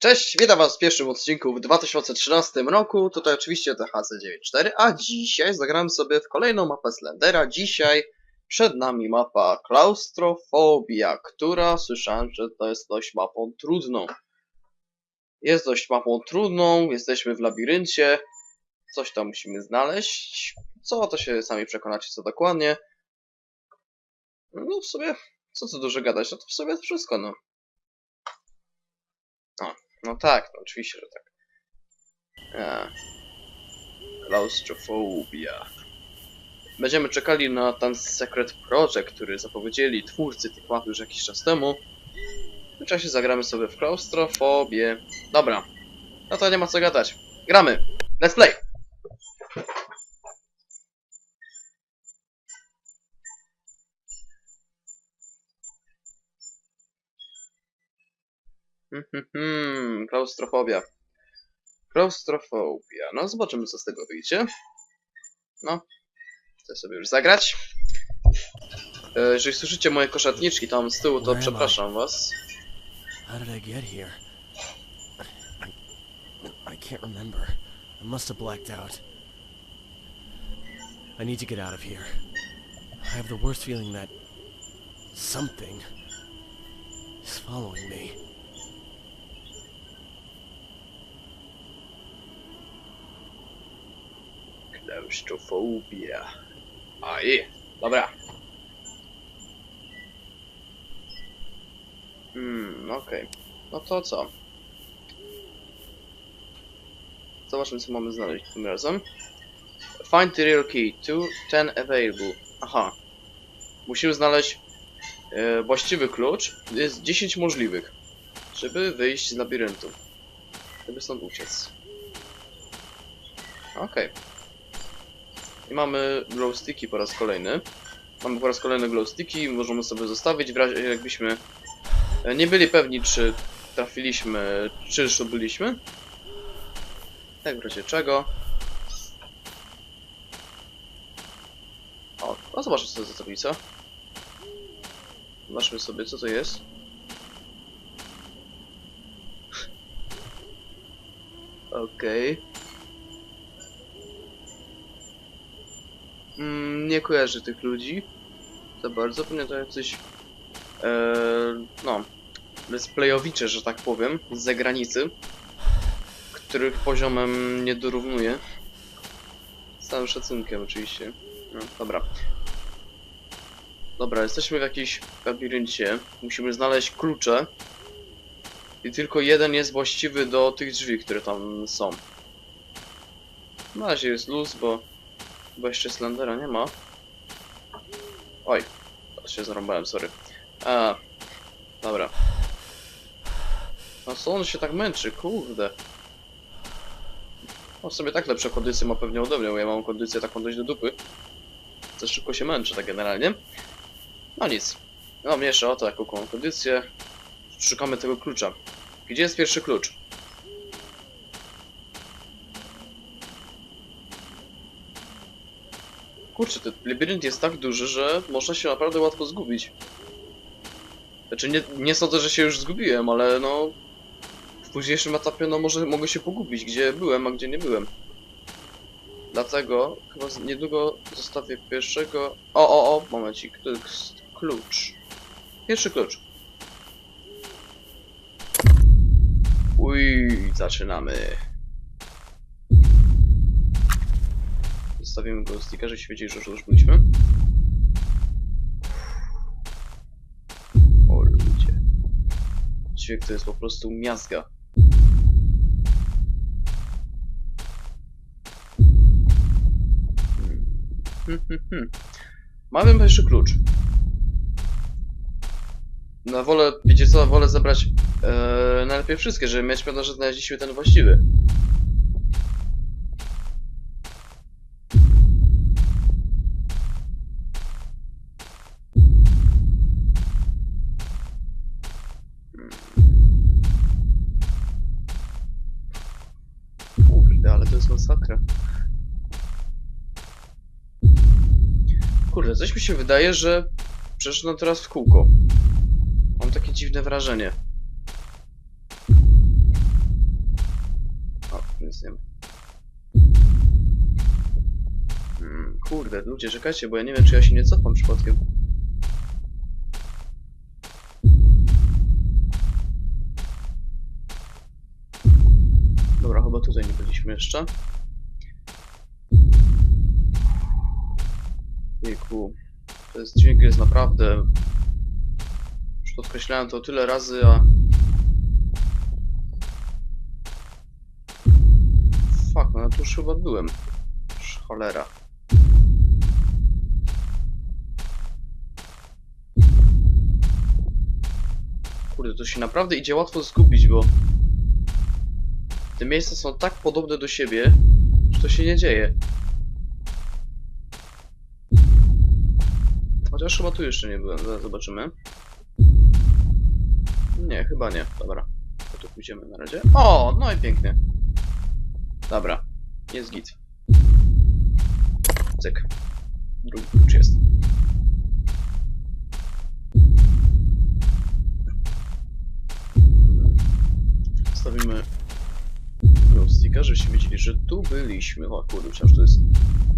Cześć, witam was w pierwszym odcinku w 2013 roku, tutaj oczywiście THC94, a dzisiaj zagramy sobie w kolejną mapę Slendera. Dzisiaj przed nami mapa Klaustrofobia, która słyszałem, że to jest dość mapą trudną. Jest dość mapą trudną, jesteśmy w labiryncie, coś tam musimy znaleźć. Co, to się sami przekonacie co dokładnie. No w sumie, co tu dużo gadać, no to w sumie to wszystko, no. No tak, no oczywiście, że tak. A. Klaustrofobia. Będziemy czekali na ten Secret Project, który zapowiedzieli twórcy tych map już jakiś czas temu. W tym czasie zagramy sobie w klaustrofobię. Dobra. No to nie ma co gadać. Gramy! Let's play! Hmm, klaustrofobia. Klaustrofobia. No, zobaczymy, co z tego wyjdzie. No, chcę sobie już zagrać. E, jeżeli słyszycie moje koszatniczki tam z tyłu, to Where przepraszam was. How did I get here? I, I can't remember. I must have blacked out. I need to get out of here. I have the worst feeling that something is following me. Klaustrofobia. Aj, dobra. Hmm, okej. No to co? Zobaczmy, co mamy znaleźć tym razem. Find the real key. To ten available. Aha. Musimy znaleźć e, właściwy klucz. Jest 10 możliwych, żeby wyjść z labiryntu. Żeby stąd uciec. Okej. I mamy glow sticki po raz kolejny. Mamy po raz kolejny glow sticki, możemy sobie zostawić w razie jakbyśmy e, nie byli pewni czy trafiliśmy, czy już tu byliśmy. Tak w razie czego. O, no zobaczmy co to za tablica. Zobaczmy sobie co to jest. Okej. Mm, nie kojarzę tych ludzi za bardzo, ponieważ to jacyś e, no let's playowicze, że tak powiem, z zagranicy, których poziomem nie dorównuję. Z całym szacunkiem oczywiście. No, dobra. Dobra, jesteśmy w jakimś labiryncie. Musimy znaleźć klucze. I tylko jeden jest właściwy do tych drzwi, które tam są. Na razie jest luz, bo Chyba jeszcze Slendera nie ma. Oj, się zarąbałem, sorry. A, dobra. No co on się tak męczy, kurde. On sobie tak lepsze kondycje ma pewnie ode mnie, bo ja mam kondycję taką dość do dupy. Za szybko się męczę tak generalnie. No nic. No mniejsza o to, jaką kondycję. Szukamy tego klucza. Gdzie jest pierwszy klucz? Kurczę, ten labirynt jest tak duży, że można się naprawdę łatwo zgubić. Znaczy, nie, nie sądzę, że się już zgubiłem, ale no... W późniejszym etapie, no może mogę się pogubić, gdzie byłem, a gdzie nie byłem. Dlatego chyba niedługo zostawię pierwszego... O, o, o, momencik, to jest klucz. Pierwszy klucz. Uj, zaczynamy. Zostawimy go sticka, że świeci, że już byliśmy. O ludzie. Dźwięk to jest po prostu miazga. Hmm, hmm, hmm. Mamy jeszcze klucz. Na wolę, wiecie co, wolę zebrać e, najlepiej wszystkie, żeby mieć pewność, że znaleźliśmy ten właściwy. Kurde, coś mi się wydaje, że przeszedłem teraz w kółko. Mam takie dziwne wrażenie. O, nic nie ma. Hmm, kurde, ludzie, czekajcie, bo ja nie wiem, czy ja się nie cofam przypadkiem. Dobra, chyba tutaj nie byliśmy jeszcze. Jejku, jest dźwięk jest naprawdę... Już podkreślałem to tyle razy, a... Fuck, no ja tu już chyba byłem. Sz- Cholera. Kurde, to się naprawdę idzie łatwo zgubić, bo... Te miejsca są tak podobne do siebie, że to się nie dzieje. Chociaż chyba tu jeszcze nie byłem, zobaczymy. Nie, chyba nie. Dobra. To tu pójdziemy na razie. O, no i pięknie. Dobra, jest git. Cyk. Drugi klucz jest. Stawimy glowsticka, żebyście wiedzieli, że tu byliśmy. O kurde, myślałem, że to jest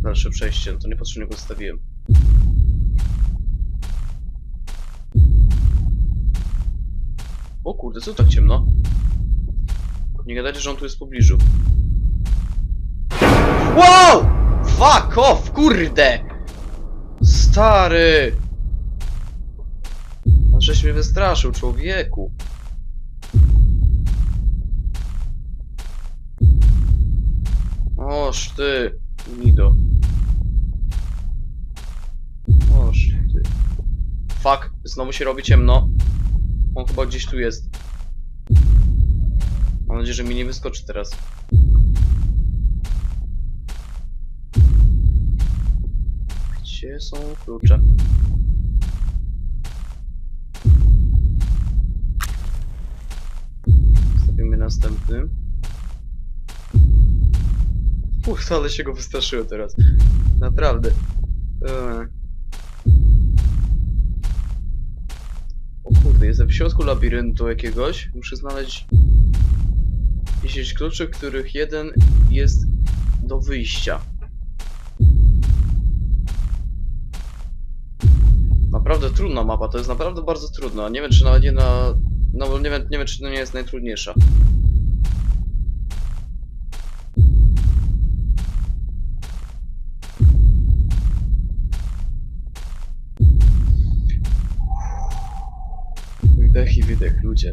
dalsze przejście, no to niepotrzebnie go zostawiłem. O kurde, co tak ciemno? Nie gadajcie, że on tu jest w pobliżu. Wow! Fuck off, kurde! Stary! On żeś mnie wystraszył, człowieku. Oż ty, Nido. Oż ty. Fuck, znowu się robi ciemno. On chyba gdzieś tu jest. Mam nadzieję, że mi nie wyskoczy teraz. Gdzie są klucze? Stawimy następny. Uch, ale się go wystraszyło teraz. Naprawdę. Eee. O kurde, jestem w środku labiryntu jakiegoś. Muszę znaleźć 10 kluczy, których jeden jest do wyjścia. Naprawdę trudna mapa, to jest naprawdę bardzo trudna. Nie wiem czy nawet nie na... No bo nie wiem, nie wiem czy to nie jest najtrudniejsza. Wydech i wydech, ludzie.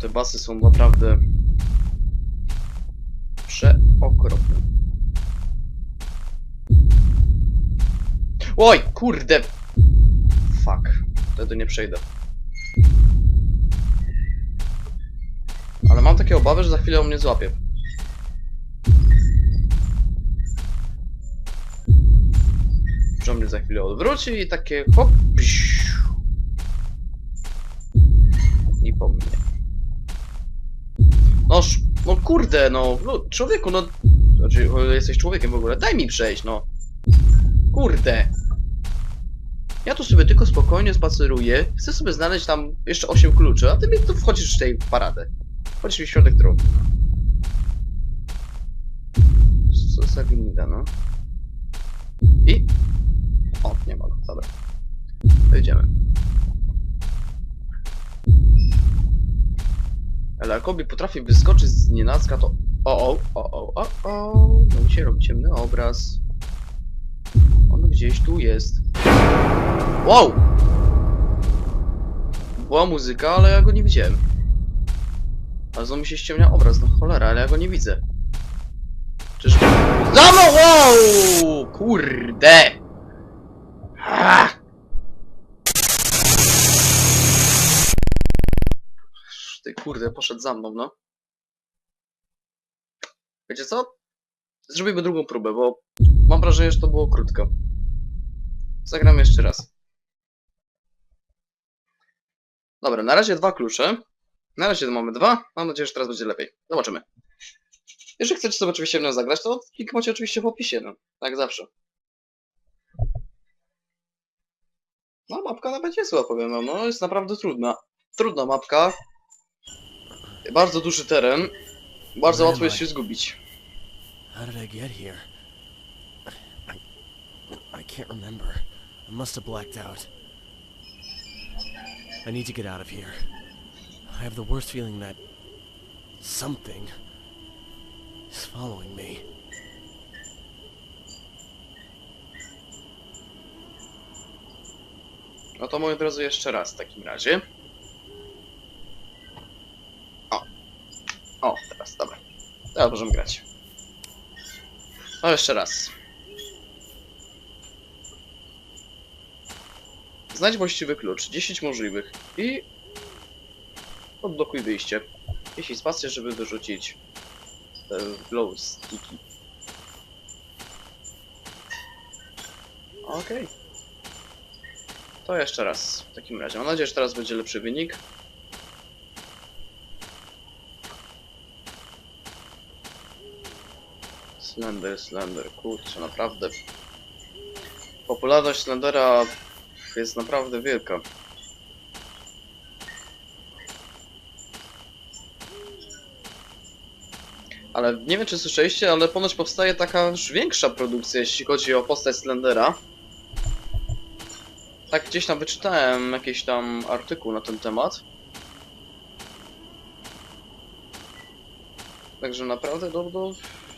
Te basy są naprawdę przeokropne. Oj, kurde! Fuck. Wtedy nie przejdę. Ale mam takie obawy, że za chwilę on mnie złapie. Że on mnie za chwilę odwróci i takie hop, psiu. I po mnie. No, sz- no kurde, no, no, człowieku, no, znaczy, jesteś człowiekiem w ogóle, daj mi przejść, no. Kurde. Ja tu sobie tylko spokojnie spaceruję, chcę sobie znaleźć tam jeszcze 8 kluczy, a ty mi tu wchodzisz w tej paradę. Wchodzisz mi w środek drogi. Co za gmina, no. I... O, nie ma dobra. Wejdziemy. Ale jak Obi potrafi wyskoczyć z nienacka, to... O, o, o, o, o, o, no mi się robi ciemny obraz. On gdzieś tu jest. Wow! Była muzyka, ale ja go nie widziałem. Ale znowu mi się ściemnia obraz, no cholera, ale ja go nie widzę. Czyż... Za mną! Wow! Kurde! Ah! Ty kurde, poszedł za mną, no. Wiecie co? Zrobimy drugą próbę, bo mam wrażenie, że to było krótko. Zagram jeszcze raz. Dobra, na razie dwa klucze. Na razie mamy dwa. Mam nadzieję, że teraz będzie lepiej. Zobaczymy. Jeżeli chcecie sobie oczywiście w nią zagrać, to link macie oczywiście w opisie, no. Tak zawsze. No, mapka nawet niezła, powiem wam. No, jest naprawdę trudna. Trudna mapka. Bardzo duży teren. Bardzo łatwo jest I? się zgubić. How did I get here? I, can't remember. I must have blacked out. I need to get out of here. I have the worst feeling that something is following me. No to moi drodzy, jeszcze raz w takim razie. O. O, teraz, dobra. Teraz możemy grać. No jeszcze raz. Znajdź właściwy klucz. 10 możliwych. I... Odblokuj wyjście. Jeśli spację, żeby wyrzucić te glow sticky. Okej. To jeszcze raz. W takim razie. Mam nadzieję, że teraz będzie lepszy wynik. Slender, Slender, kurczę, naprawdę. Popularność Slendera jest naprawdę wielka. Ale nie wiem, czy słyszeliście, ale ponoć powstaje taka już większa produkcja, jeśli chodzi o postać Slendera. Tak gdzieś tam wyczytałem jakiś tam artykuł na ten temat. Także naprawdę, no, no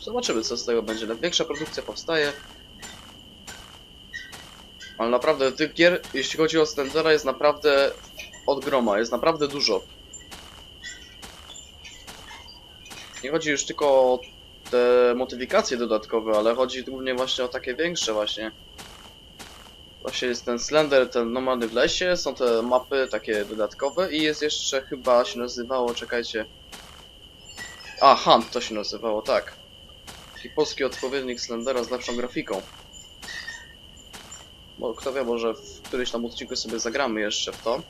zobaczymy co z tego będzie. Większa produkcja powstaje. Ale naprawdę tych gier, jeśli chodzi o Slendera, jest naprawdę od groma, jest naprawdę dużo. Nie chodzi już tylko o te modyfikacje dodatkowe, ale chodzi głównie właśnie o takie większe właśnie. Właśnie jest ten Slender, ten Nomady w lesie, są te mapy takie dodatkowe i jest jeszcze chyba się nazywało, czekajcie. A, Hunt to się nazywało, tak. Taki polski odpowiednik Slendera z lepszą grafiką. Bo kto wie, może w którymś tam odcinku sobie zagramy jeszcze w to.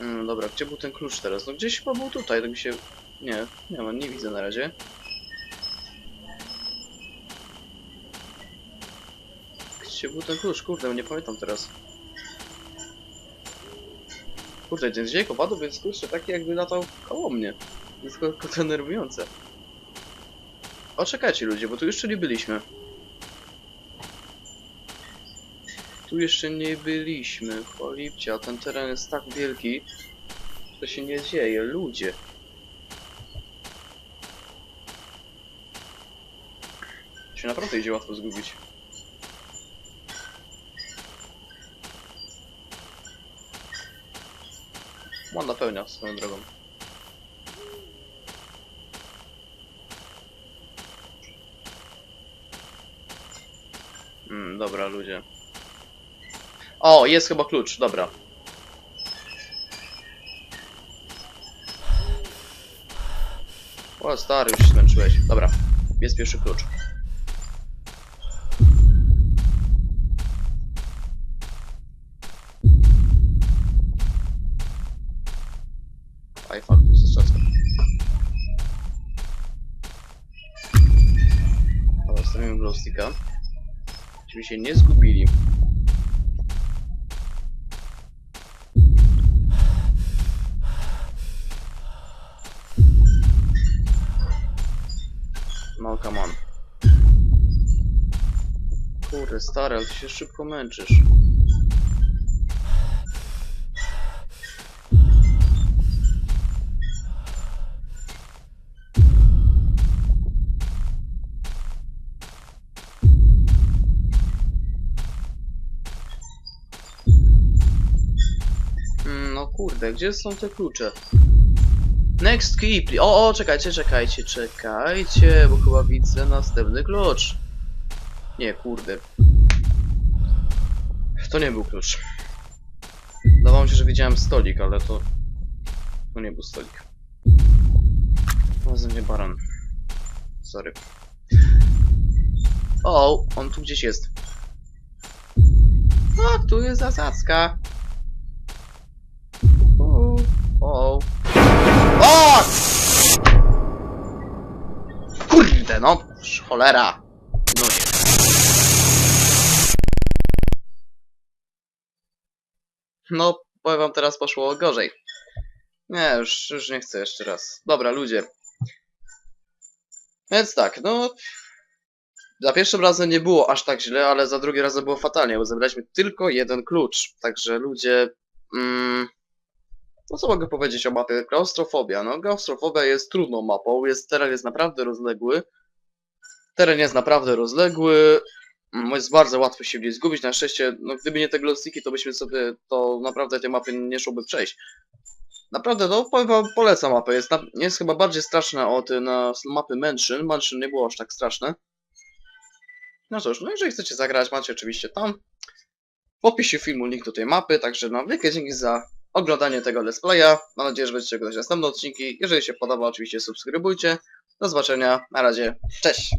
Mm, dobra, gdzie był ten klucz teraz? No gdzieś chyba był tutaj, tak mi się... Nie, nie ma, nie widzę na razie. Gdzie był ten klucz? Kurde, nie pamiętam teraz. Ten dźwięk opadł, więc kurczę, taki jakby latał koło mnie. To jest tylko denerwujące. O, czekajcie ludzie, bo tu jeszcze nie byliśmy. Tu jeszcze nie byliśmy, cholipcia, ten teren jest tak wielki, że się nie dzieje, ludzie. Się naprawdę idzie łatwo zgubić. Mam napełnia swoją drogą. Mm, dobra, ludzie. O, jest chyba klucz, dobra. O, stary, już się zmęczyłeś. Dobra, jest pierwszy klucz. Glowsticka. Żebyśmy się nie zgubili. No, come on. Kurde, stary, ale ty się szybko męczysz. Kurde, gdzie są te klucze? Next key, please. O, o, czekajcie, czekajcie, czekajcie, bo chyba widzę następny klucz. Nie, kurde. To nie był klucz. Wydawało mi się, że widziałem stolik, ale to... To nie był stolik. Razem nie baran. Sorry. O, on tu gdzieś jest. A, tu jest zasadzka. O, o. Kurde, no, cholera. No nie. No, powiem wam, teraz poszło gorzej. Nie, już, już nie chcę jeszcze raz. Dobra, ludzie. Więc tak, no... Za pierwszym razem nie było aż tak źle, ale za drugi razem było fatalnie, bo zebraliśmy tylko jeden klucz. Także ludzie... Mm, no co mogę powiedzieć o mapie? Klaustrofobia. No, klaustrofobia jest trudną mapą, jest, teren jest naprawdę rozległy. Teren jest naprawdę rozległy. Mm, Jest bardzo łatwo się niej zgubić. Na szczęście, no gdyby nie te glowsticki, to byśmy sobie, to naprawdę tej mapy nie szłoby przejść. Naprawdę, no powiem wam, polecam mapę. Jest, na, jest chyba bardziej straszna od na, mapy Mansion. Mansion nie było aż tak straszne. No cóż, no jeżeli chcecie zagrać, macie oczywiście tam w opisie filmu link do tej mapy, także no wielkie dzięki za oglądanie tego let's playa. Mam nadzieję, że będziecie oglądać następne odcinki. Jeżeli się podoba, oczywiście subskrybujcie. Do zobaczenia, na razie, cześć!